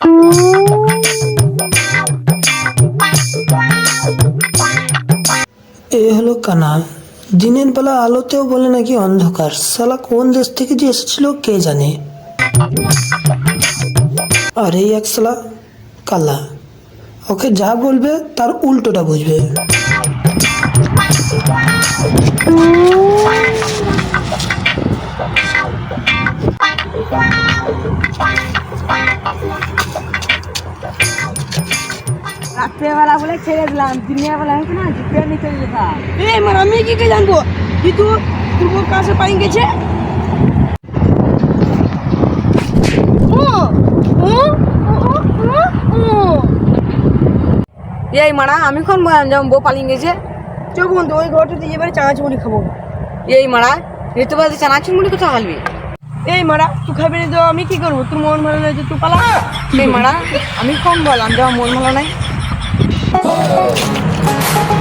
এ হলো কানা দিনের বেলা আলোতেও বলে নাকি অন্ধকার। সালা কোন দেশ থেকে যে এসেছিল কে জানে? আর এই এক সালা কালা। ওকে যা বলবে তার উল্টোটা বুঝবে। রাত্রেবেলা বলে ছেড়ে দিলাম দিনের বেলা হয়েছে না জিপে চলে যেতাম। এই মানে আমি কি জানব? কি তু তুই কাছে পাই গেছে? এই মারা আমি কোন বললাম যেমন বউ পালিয়ে গেছে। চো বন্ধু ওই ঘরটাতে এবারে চানাচি মুড়ি খাব। এই মারা ঋতুবাদে চানাচুর মুড়ি কোথাও হালবি এই মারা তুই খাবি না তো আমি কি করব? তোর মন ভালো লাগছে তুই পালা। এই মারা আমি কম বললাম যেমন মন ভালো নাই? Oh.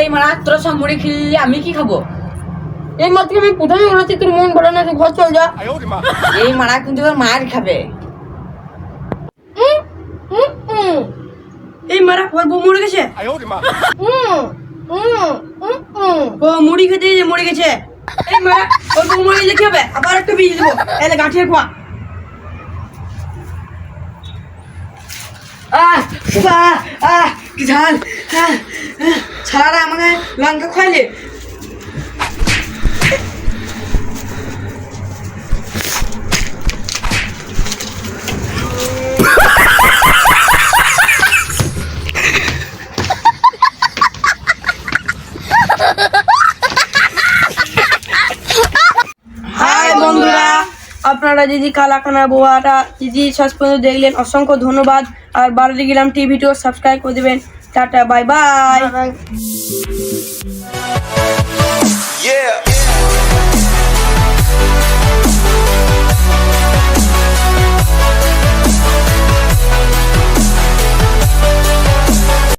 এই মারা তোরা সব মুড়ি খেলি আমি কি খাব? এই মাত্র আমি প্রথমে বলেছি তোর মন ভালো না ঘর চল যা। এই মারা কিন্তু মার খাবে। এই মারা ওর বউ মরে গেছে? ও মুড়ি খেতে যে মরে গেছে। এই মারা ওর বউ মরে গেছে কি হবে? আবার একটা বীজ দেবো। এলে গাঁঠিয়ে খোয়া। আহ আহ কি ঝাল। আহ, আহ, ছাড়ারা আমাকে লঙ্কা বন্ধুরা, আপনারা যদি কালাকানা বোয়াটা যদি শেষ পর্যন্ত দেখলেন, অসংখ্য ধন্যবাদ। আর বাড়িতে গেলাম টিভিটিও সাবস্ক্রাইব করে দেবেন। Tata bye bye Yeah.